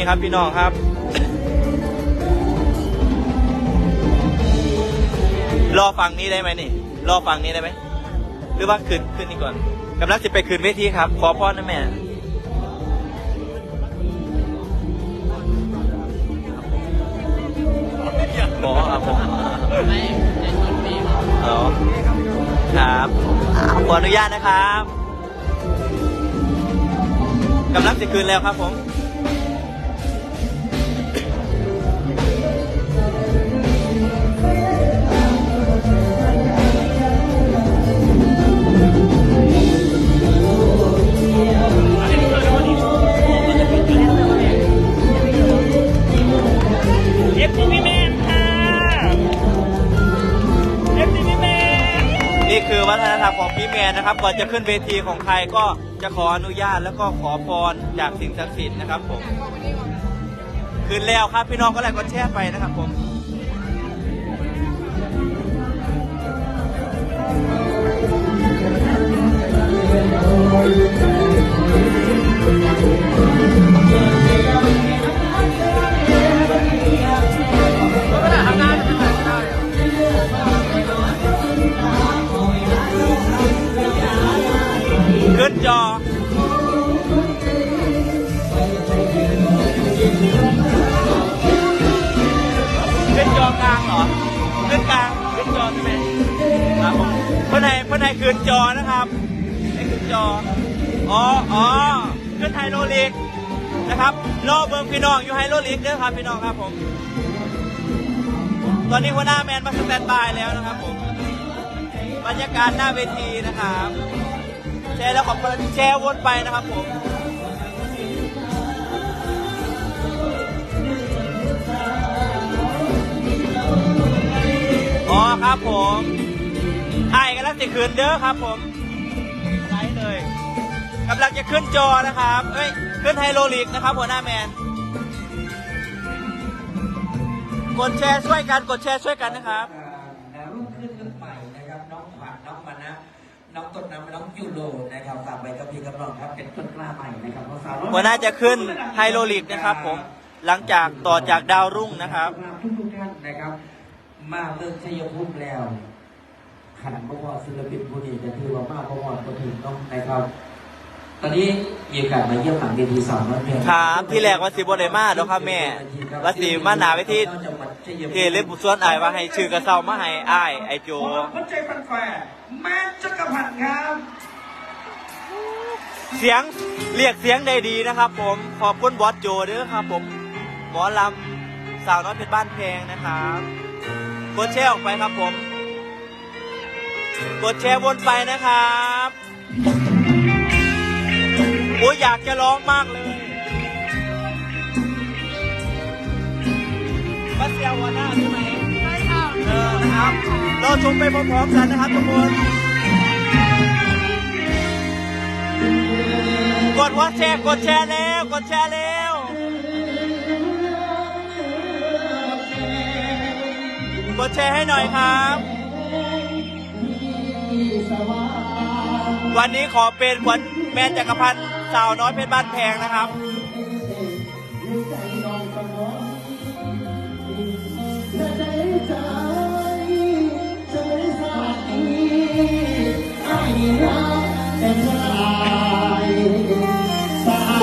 นี้ครับพี่น้องครับรอฟังนี้ได้ไหมนี่ รอฟังนี้ได้ไหมหรือว่าขึ้นขึ้นนี่ก่อนกำลังจะไปขึ้นเวทีครับ ขอพรนะแม่ขอครับผมอ๋อครับอ่าขออนุญาตนะครับกำลังจะคืนแล้วครับผม จะขึ้นเวทีของใครก็จะขออนุญาตแล้วก็ขอพรจากสิ่งศักดิ์สิทธิ์นะครับผมคืนแล้วครับพี่น้องก็ไลค์ก็แชร์ไปนะครับผมขึ้ือนไหนขึ้นจอนะครับให้ขึ้นจออ๋ออ๋อขึ้นไฮโลลีกนะครับรอเบิร์พี่น้องอยู่ไฮโลลีกเด้อครับพี่น้องครับผม ตอนนี้หัวหน้าแมนมาสแตนบายแล้วนะครับผมบรรยากาศหน้าเวทีนะครับแชร์แล้วขอบคุณแชร์วนไปนะครับผมอ๋อครับผม จะขึ้นเด้อครับผมไลฟ์เลยกำลังจะขึ้นจอนะครับเอ้ยขึ้นไฮโลลิกนะครับหัวหน้าแมน กดแชร์ช่วยกันกดแชร์ช่วยกันนะครับดาวรุ่งขึ้นรุ่นใหม่นะครับ น้องขวัญน้องมานะ น้องต้นน้ำน้องยูโรนะครับฝากไว้กับพี่กับน้องครับเป็นต้นกล้าใหม่นะครับเพราะสาวหัวหน้าจะขึ้นไฮโลลิกนะครับผมหลังจากต่อจากดาวรุ่งนะครับ ทุกทุกๆท่านนะครับ มาเลิกชัยภูมิแล้ว ขันพระวอศิลปินผู้นี้จะถือว่ามาพระวอก็ถึงต้องนะครับ ตอนนี้มีโอกาสมาเยี่ยมหลังเวทีสาวน้อยเพลงครับที่แรกว่าสิบได้มาดอกครับแม่ว่าสิมาหนาไปที่ที่เล็บบุษวนอายว่าให้ชื่อกระเซามาให้อ้ายไอโจคนใจฟันแฟร์แม่จักรพันธ์ครับเสียงเรียกเสียงได้ดีนะครับ ผมขอบคุณบอสโจด้วยครับ ผมหมอลำสาวน้อยเพชรบ้านแพงนะครับกดแชร์ออกไปครับผม กดแชร์วนไปนะครับโอ้ยอยากจะร้องมากเลยบัสเซียววาน่าใช่ไหมใช่ค่ะเออครับเราชมไปพร้อมๆกันนะครับทุกคนกดว่าแชร์กดแชร์แล้วกดแชร์แล้วกดแชร์ให้หน่อยครับ วันนี้ขอเป็นขวัญแม่จักรพันธ์สาวน้อยเพชรบ้านแพงนะครับ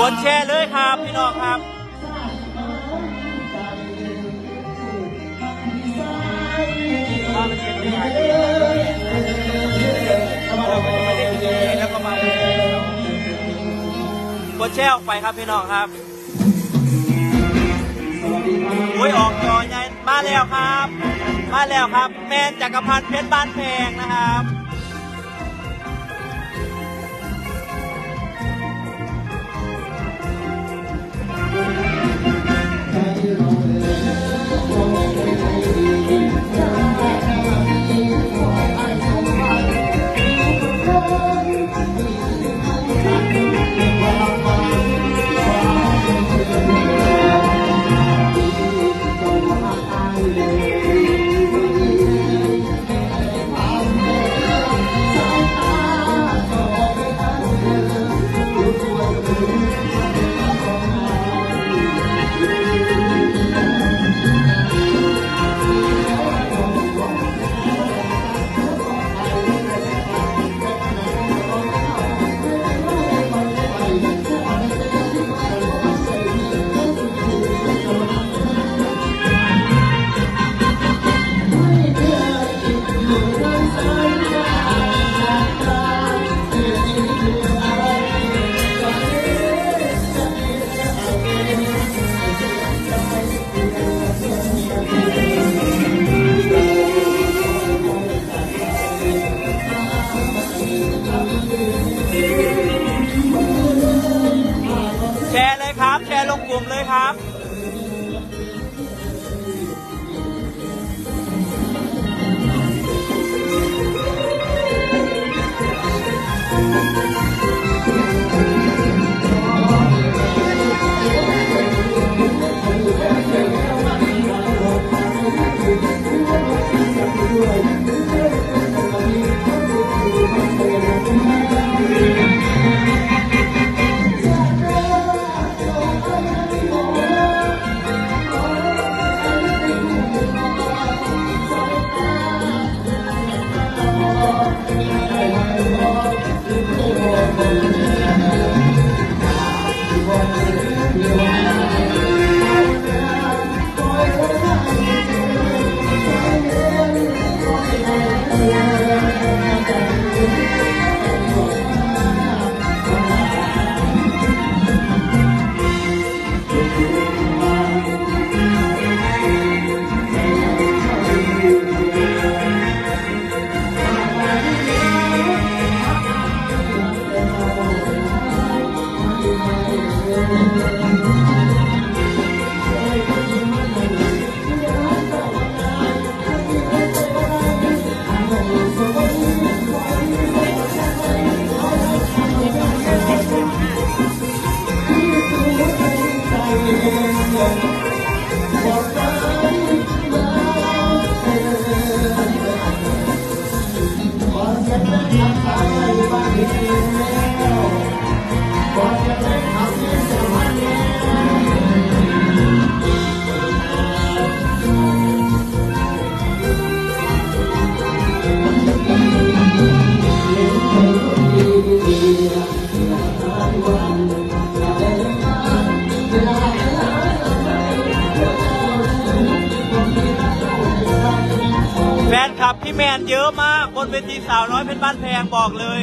กดแชร์เลยครับ พี่น้องครับ กดแชร์ออกไปครับพี่น้องครับอุ้ยออกจอไงมาแล้วครับ มาแล้วครับ แม่จักรพันธ์เพชรบ้านแพงนะครับ นเยอะมากบนเวทีสาวน้อยเพชรบ้านแพงบอกเลย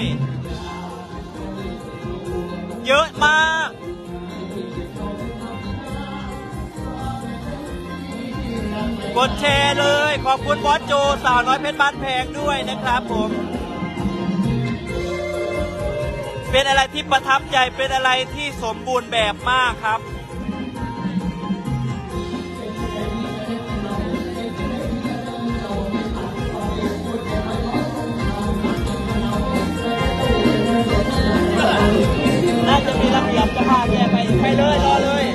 เยอะมาก กดแชร์เลย ขอบคุณบอสโจสาวน้อยเพชรบ้านแพงด้วยนะครับผม เป็นอะไรที่ประทับใจเป็นอะไรที่สมบูรณ์แบบมากครับ จะพาแกไปไปเลยรอเลย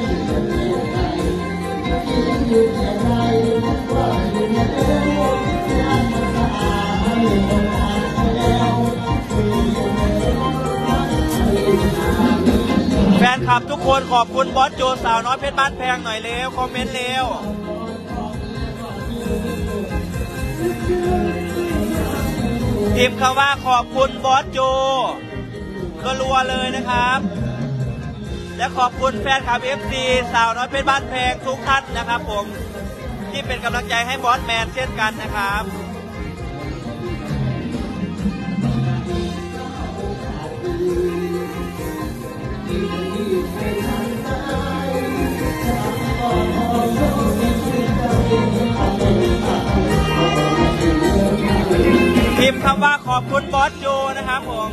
แฟนคลับทุกคนขอบคุณบอสโจสาวน้อยเพชรบ้านแพงหน่อยเร็ว คอมเมนต์เร็วพิมพ์คำว่าขอบคุณบอสโจรัวๆเลยนะครับ และขอบคุณแฟนคลับ FC สาวน้อยเพชรบ้านแพงทุกท่านนะครับผมที่เป็นกำลังใจให้บอสแมนเช่นกันนะครับพิมพ์คำว่าขอบคุณบอสโจนะครับผม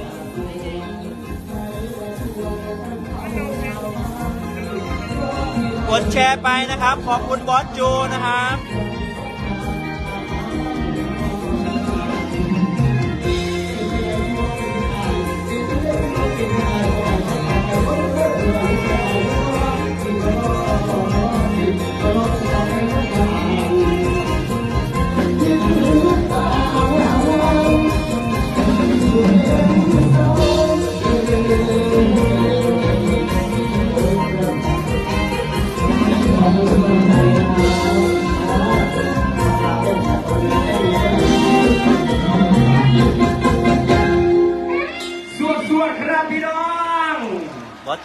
กดแชร์ไปนะครับ ขอบคุณบอสจูนะครับ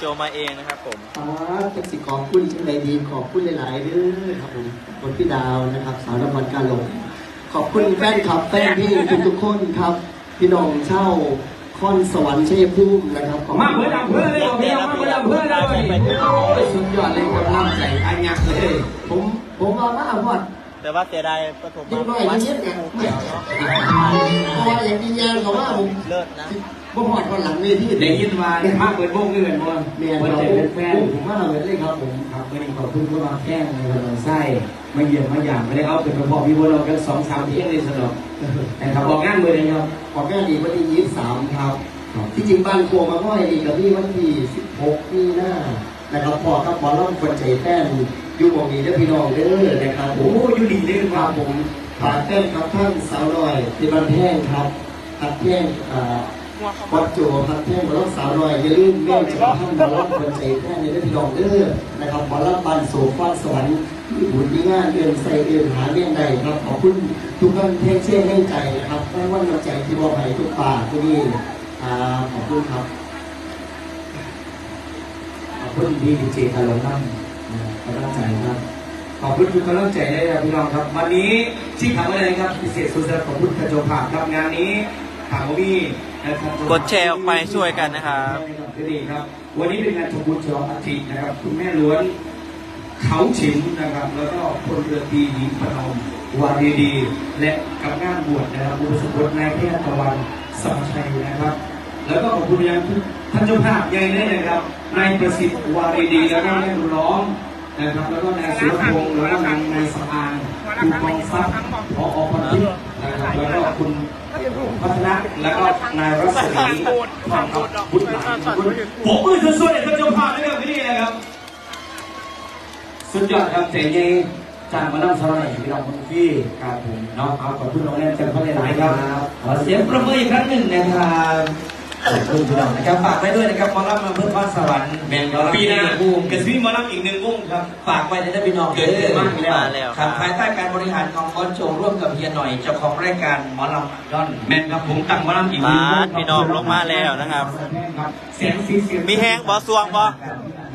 โจมาเองนะครับผมครับเป็นสิขอบคุณจังใดดีขอบคุณหลายๆเด้อครับผมคนพี่ดาวนะครับ สาวนครการลง ขอบคุณแฟนคลับแฟนพี่ทุกๆคนครับ พี่น้องเช่าคอนสวรรค์เชยภูมินะครับขอบมาเพื่อนเพื่อนเลยพี่มาเพื่อนเพื่อนเลยโอ้ยสุดยอดเลยกำลังใจอันยักษ์เลยผมผมเอามาหอดแต่ว่าเสียดายประถมยิ่งน้อยวัดยิ่งเนี่ยวเนาะ เพราะว่าอย่างยิงยางเขาว่าผมเลิศนะบ่หอดคนหลังเวทีได้ยินว่ามาเปิดวงเงินบ่เมียวันเราเจ็ดเป็นแฟนผมมาเลยเลยครับผมครับวันนี้ขอบคุณผู้มาแก้งในวันไส้มาเยี่ยมมาหยามไม่ได้เอาเป็นกระเพาะพี่บัวเรากันสองสามเที่ยงเลยสนอกนะครับบอกงานมือเลยครับขอแก้ดีวันที่ยี่สิบสามครับที่จริงบ้านโคมาห้อยดีกับพี่วันที่สิบหกมีหน้านะครับพอครับบอลล่องคนใจแป้นอยู่หมองนี้เด้อพี่น้องเด้อนะครับผโอ้มอยู่ดีเลยคครัรับบผม ฝากแป้นครับท่านสาวน้อยที่บ้านแท่งครับพัดแท่งอ่าวัดโจพัดแท่งบอลล่องสาวน้อยอย่าลืมแม่จะท่านบอลล่องคนใจแป้นในเด้อพี่น้องเด้อนะครับบอลล่องบ้านโสฟ้าสวรรค์มีบุญมีงานเดินใส่เดินหาเลี้ยงใดครับขอบคุณทุกท่านเท่งเชื่อเล่งใจนะครับไม่ว่าน้ำใจที่บอกให้ทุกป่าทุกนี่อ่าขอบคุณครับขอบคุณดีดีเจคาร์ลนั่ง ขอบคุณทุกกำลังใจเลยครับพี่น้องครับ วันนี้ที่ทำอะไรครับพิเศษสุดๆขอบคุณกระโจภาพครับงานนี้ถามว่ามีนะครับกดแชร์ออกไปช่วยกันนะครับดีครับ วันนี้เป็นงานทำบุญฉลองอาทิตย์นะครับคุณแม่ล้วนเขาฉิมนะครับ แล้วก็พลเรือตรีหญิงพนมวารีดี และกับงานบวชนะครับบุญสมบทนายแพทย์ตะวันสมชัยนะครับ แล้วก็ขอบคุณยังท่านเจ้าภาพใหญ่เลยนะครับนายประสิทธิ์วารีดีแล้วก็แม่บุญล้อม นะครับแล้วก็นายสุรพงศ์แล้วก็นางนายสำอางคุณกองทรัพย์พออพันธิตนะครับแล้วก็คุณพัฒนะแล้วก็นายรัศมีทองคำบุตรหลานคุณผมมือสุดๆเนี่ยท่านเจ้าภาพนะครับที่นี่นะครับ สุดยอดครับเจ๋งยังจ้างมานั่งสไลด์พี่น้องคุณพี่ครับผมเนาะเอาขอบคุณน้องแอนจันทร์พัฒนายครับขอเสียงประมืออีกครั้งหนึ่งนะครับ ขอบคุณพี่น้องนะครับฝากไว้ด้วยนะครับหมอลำมาเพื่อพรสวรรค์แมนปีหน้าบูมกระซีหมอลำอีกหนึ่งวงครับ ฝากไว้ในพี่น้องเกิดขึ้นมากแล้วครับภายใต้การบริหารของบอสโจร่วมกับเฮียหน่อยเจ้าของรายการหมอลำดอนแมนครับผมตั้งหมอลำอีกหนึ่งวงมาพี่น้องลงมาแล้วนะครับเสียงสีเสียงมีแห้งบ่สวงบ่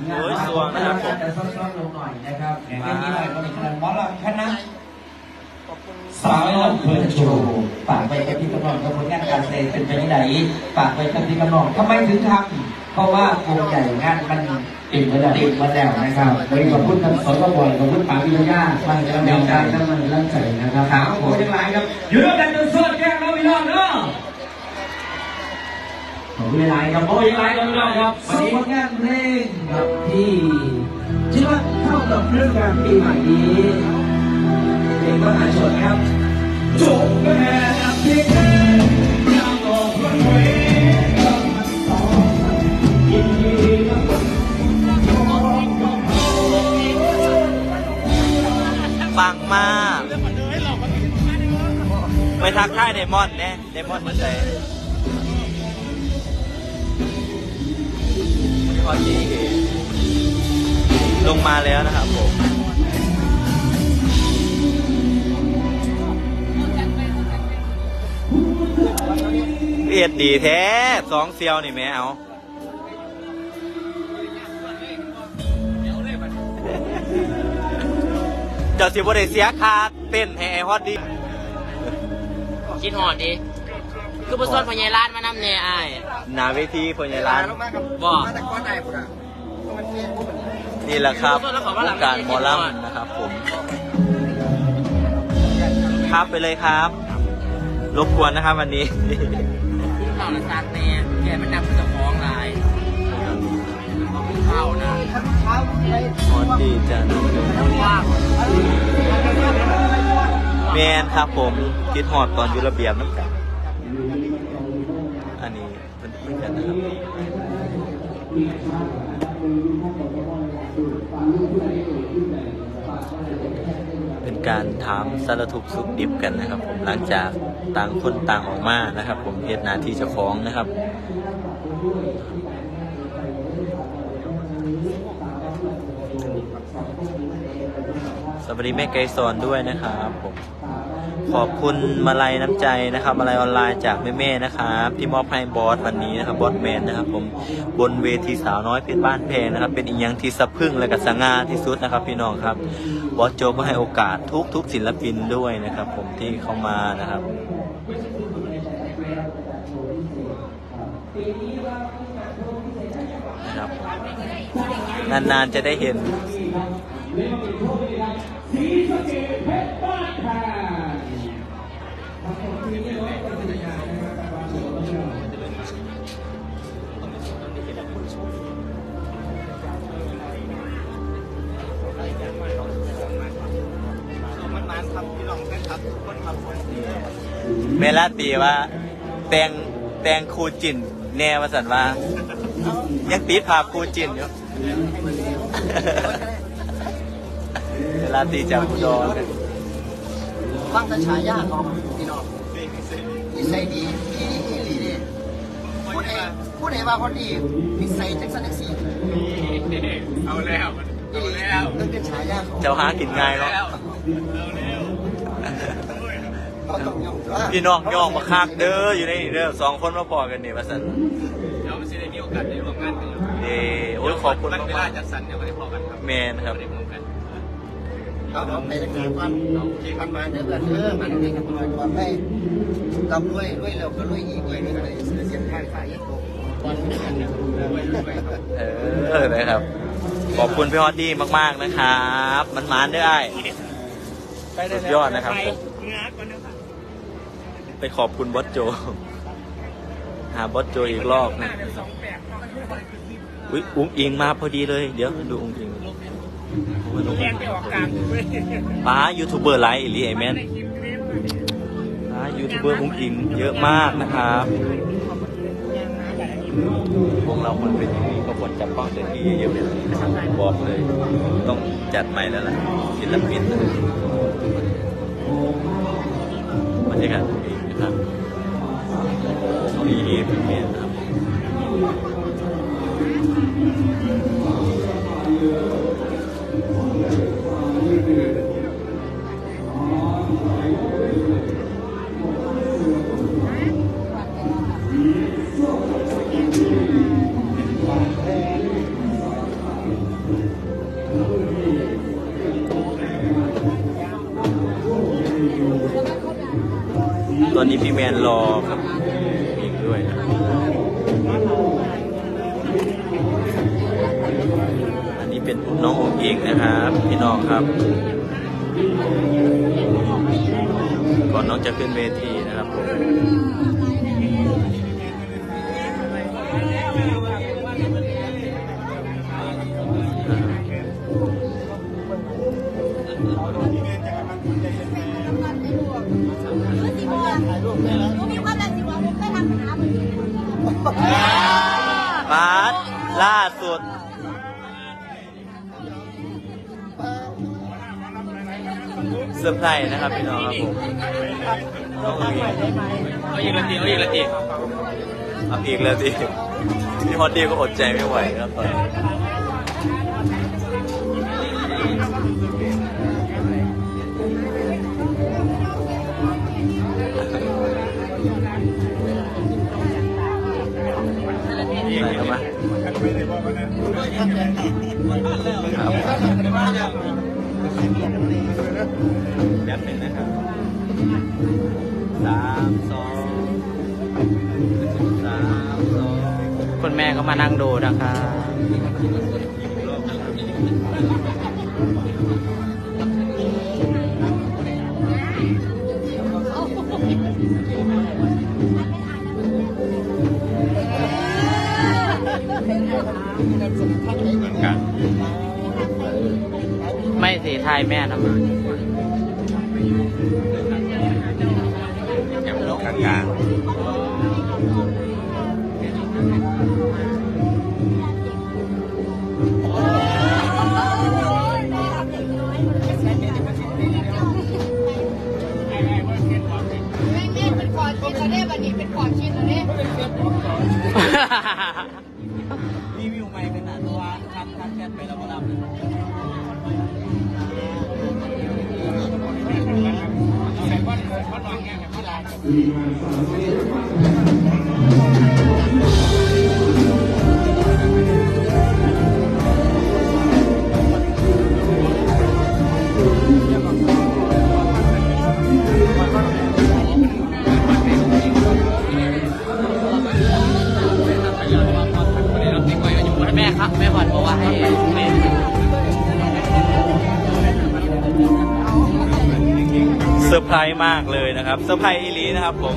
โอ้ยสวงนะครับผมจะซ้อนๆลงหน่อยนะครับแค่นี้หน่อยก็มีคะแนนหมอลำคณะ สาวน้อยเพื่อนโชว์ฝากไปกับพี่กำนองกับผลงานการแสดงเป็นไปที่ไหนฝากไปกับพี่กำนองทำไมถึงทำเพราะว่าวงใหญ่งานมันติดมาแล้วติดมาแล้วนะครับวันนี้ขอบคุณท่านสอนบ่อยขอบคุณป๋าวิทยาท่านกำลังใจท่านมันร่างใจนะครับถามโอ้ยทั้งหลายครับอยู่ด้วยกันจนสุดแก้งเราพี่น้องเนาะขอบคุณหลายครับโอ้ยหลายครับพี่น้องครับวันนี้ผลงานเพลงครับที่คิดว่าเข้ากับเรื่องการปีใหม่นี้ เพลงมหาชนครับจบแม่เพลงอยากออกรันเวย์กับมันต่อยินดีกับคนของเขาปังมาก ไปทักทายเดมอนเนี่ยเดมอนมันใส่พอดีลงมาแล้วนะครับผม เอียดดีแท้สองเซียวนี่แม่เอาเดี๋ยวสิบ่ได้เสียค่าเต้นให้ไอฮอตดีคิดหอดดิคือประสบพญายร้านมานำเนี่ยอ้ายหนาเวทีพญาลานบ่นี่แหละครับวงการหมอลำนะครับผมครับไปเลยครับ รบกวนนะครับวันนี้ เข้าละซักเนี่ยแกมันนำเจ้าของหลายเข้านะฮอตดีจังว่างแมนครับผมคิดฮอดตอนอยู่ระเบียบน้ำกันอันนี้เป็นเหมือนกันนะครับเป็น การถามสารทุกสุขดิบกันนะครับ ผมหลังจากต่างคนต่างออกมานะครับ ผมเหตุหนาที่เจะฟ้าของนะครับสวัสดีแม่ไกรสอนด้วยนะครับผม ขอบคุณมาลัยน้ำใจนะครับมาลัยออนไลน์จากแม่ๆนะครับที่มอบให้บอสวันนี้นะครับบอสแมนนะครับ ผมบนเวทีสาวน้อยเพชรบ้านแพงนะครับ เป็นอีกอย่างที่สะพรึงและก็สง่าที่สุดนะครับ พี่น้องครับบอสโจก็ให้โอกาสทุกทุกศิลปินด้วยนะครับ ผมที่เข้ามานะครับนะครับนานๆจะได้เห็น สีสเกดเพชรบ้านมันมันครับพี่งแฟนคลับทุกคนครับ เมลาตีว่า แตงแตงครูจิน แน่มาสันว่า ยังตีภาพครูจินอยู่เวลาตีจากอุดรฟังแต่ฉายาของ น้องนิสัยดีพี่อีหลีเนี่ยผู้ใดผู้ใดว่าคนดีนิสัยจังสันจังสีเอาแล้วอีหลีนั่นเป็นฉายาของเจ้าหากินง่ายเนาะเขาต้องยอมรับพี่น้องย่องมาคักเด้ออยู่ในนี่เด้อสองคนมาพอกันนี่มาสันเดี๋ยวมันจะได้มีโอกาสได้ร่วมงานกันเด้โอ้ยขอบคุณมันเวลามากจัดสรรเดี๋ยวไม่ได้พอกันครับๆแมนครับไม่ได้พบกัน เขาต้องไปรักษาความที่ความาเด้อกันเด้อมันเป็นกำลังความให้ลำรวยรวยเร็วก็รวยอีกรวยไม่ได้เสียเสียทางขายยังตกวันนี้กันนะรวยรวยครับเออนะครับ ขอบคุณพี่ฮอตดี้มาก ๆนะครับ มันมานๆเด้อไอสุดยอดนะครับไปขอบคุณบอสโจ หาบอสโจอีกรอบนะ อุ้ยอุ้งอิงมาพอดีเลย เดี๋ยวดูอุ้งอิงป้ายูทูบเบอร์ไลฟ์อีหลีไอแมนป้ายูทูบเบอร์อุ้งอิงเยอะมากนะครับพวกเราคนเป็นอย่างนี้ก็ควรจับป้องเต็มที่เยอะๆเลยบอกเลย ต้องจัดใหม่แล้วล่ะศิลปินนะบรรยากาศดีนะครับน้องอีเอเป็นเมนนะครับ ตอนนี้พี่แมนรอครับ เป็นน้ององค์เองนะครับพี่น้องครับ ก่อนน้องจะขึ้นเวทีนะครับผม อร์ไพรส์นะครับพี่น้องครับผมน้ององค์เองเอาอีกละทีเอาอีกละทีเอาอีกแล้วดิพี่ฮอตดี้ก็อดใจไม่ไหวครับตอนนี้ไหนเอามาครับแป๊ บหนึงนะครับสามสองสามสองคุณแม่ก็มานั่งดูนะคะไม่สีไทยแม่นะมัน เลยนะครับเซอร์ไพรส์อีหลีนะครับผม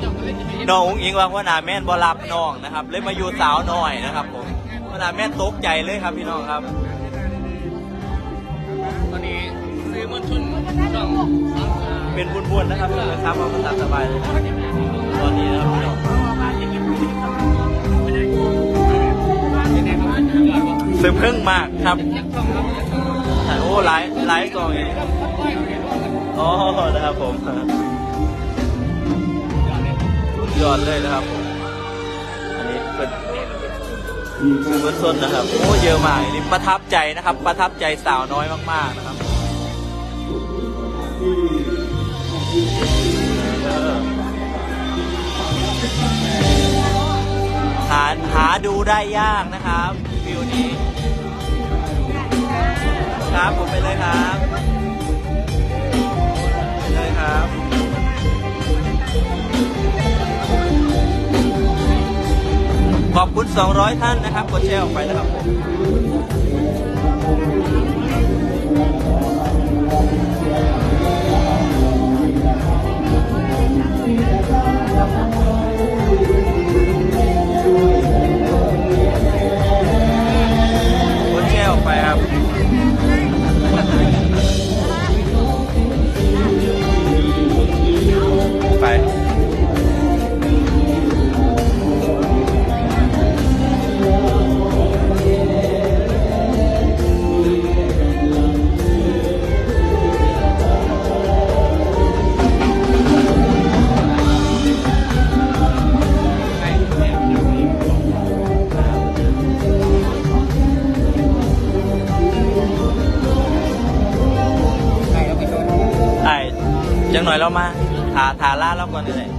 น้องอุ้งอิงว่าว่าหนาแม่นบอรับน้องนะครับ เลยมาอยู่สาวน้อยนะครับผมว่าหนาแม่นตกใจเลยครับพี่น้องครับตอนนี้ซื้อมวลชนช่องเป็นบุญๆนะครับเลยครับเอาภาษาสบายเลยนะตอนนี้นะครับพี่น้องเซอร์เพิ่งมากครับโอ้หลายหลายกองอย่างนี้อ๋อนะครับผม ยอดเลยนะครับผมอันนี้เป็นสื่อมวลชนนะครับ โอ้เยอะมากอันนี้ประทับใจนะครับ ประทับใจสาวน้อยมาก ๆนะครับหาหาดูได้ยากนะครับวิวนี้ ครับผมไปเลยครับ 200 ท่านนะครับ กดแชร์ออกไปนะครับผม มาทาทาล่าเราก่อนเลย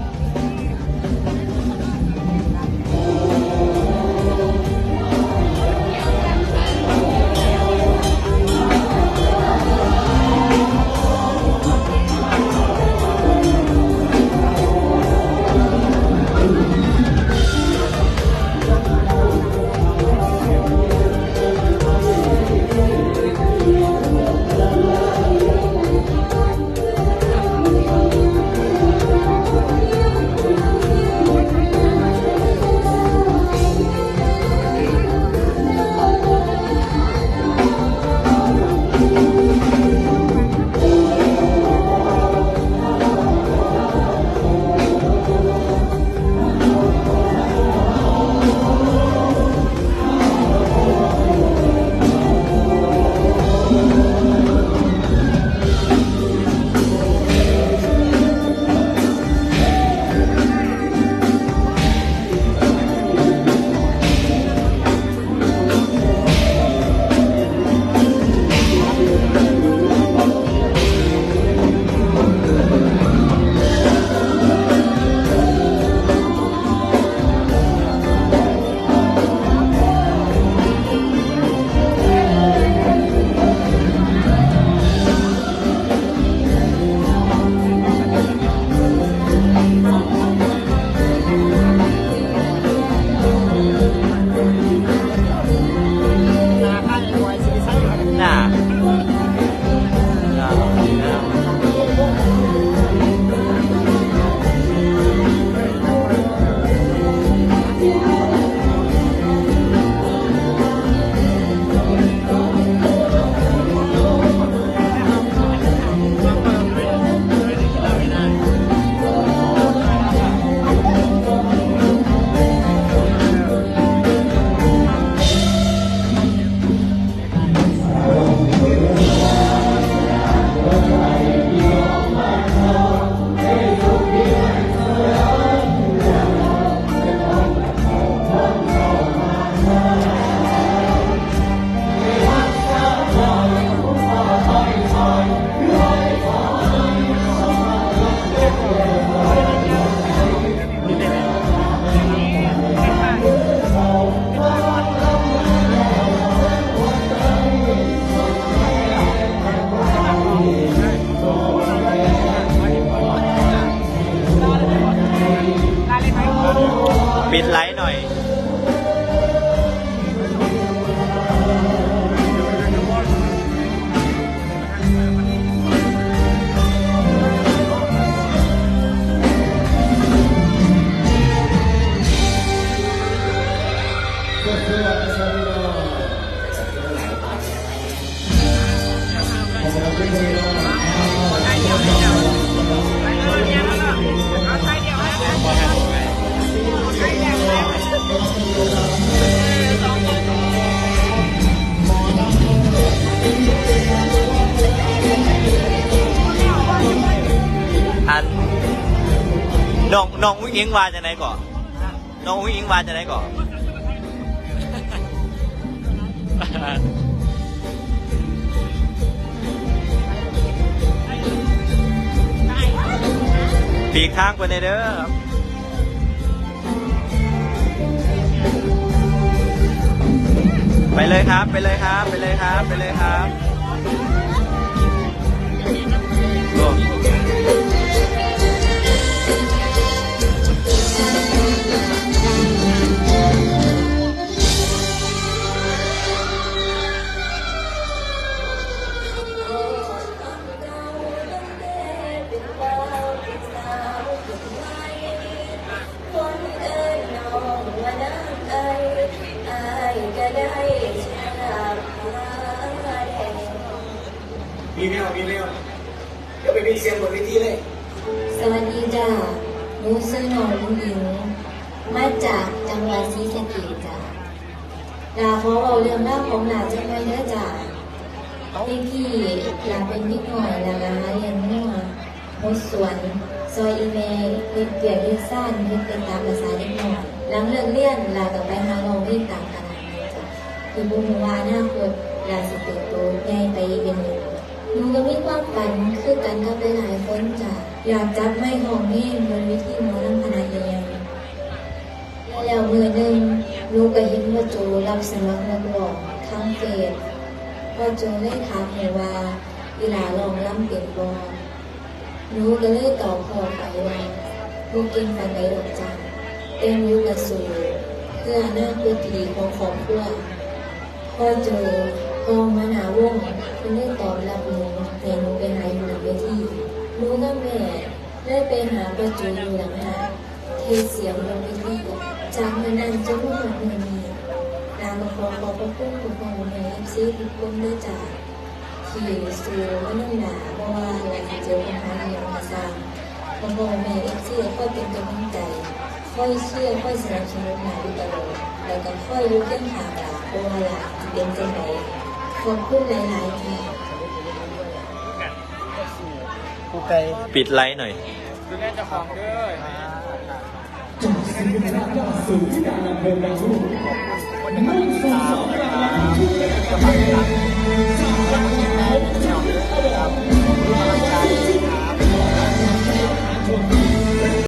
ว่าจะไหนก่อนน้องอุ้งอิงว่าจะไหนก่อนปีกข้างไปในเด้อไปเลยครับ ไปเลยครับ ไปเลยครับ ไปเลยครับ โอ้วมีแมวเดี๋ยวไปมีเสียงบนเวทีเลย สวัสดีจ้าหนูซื้อหนองลุงอิงมาจากจังหวัดศรีสะเกษจ้าลาขอเอาเรื่องเล่าของหลานจังไว้เด้อจ้าพี่พี่หลานเป็นนิดหน่อยล้วนะเรียนมั่วหดสวนซอยอีเมลเฮ็ดเปียกเฮ็ดซ่านเฮ็ดเป็นตามภาษาเด็กหน้อยหลังเลิกเรียนลากับไปหาเราเรียนตามขนาดนั้นจ้ะคือบุญวาอนาคตลาสิเติบโตใหญ่ไปเป็นหนึ่ง หนูก็มีความฝันคือกันกับหลายๆคนจ้ะอยากจับไม้ของเม่บนวิธีหมอลำพนาใหญ่แล้วมือหนึ่งหนูก็เห็นว่าโจรับสมัครนักร้องทางเฟซว่าโจได้ถามหนูว่าเวลาลองลำเป็นบอหนูก็เลยตอบพอไปว่าหนูเก่งปานใดดอกจ้ะเต็มยุกระสูเพื่ออนาคตที่ดีของครอบครัวพอเจ อกองมหาวงคุณได้ตอบรับหนูแต่หนูไปหาอยู่หลังเวทีหนูกับแม่ได้ไปหาประจูอยู่หลังหาเทเสียงบนเวทีจากเมื่อนั้นจนถึงวันนี้นางก็ขอขอบพระคุณทุกคนในเอฟซีทุกคนด้วยจ้าที่สู่วันนั้นหนาเพราะว่าหลังเจอปัญหาเรียนมาสร้างพ่อพ่อแม่เอฟซีค่อยเป็นกำลังใจค่อยเชื่อค่อยสนับสนุนมาอยู่ตลอดแล้วก็ค่อยรู้เรื่องหาหลาเพราะว่าหลานเป็นจังไหน คนขึ้นหลายๆทีกูไกลปิดไลท์หน่อยดูแลเจะาของด้วยจากสีนรราสูงที่ดังเดินดังรูปมุ่งสู่สองรางที่เป็นกำลังจากการเจาา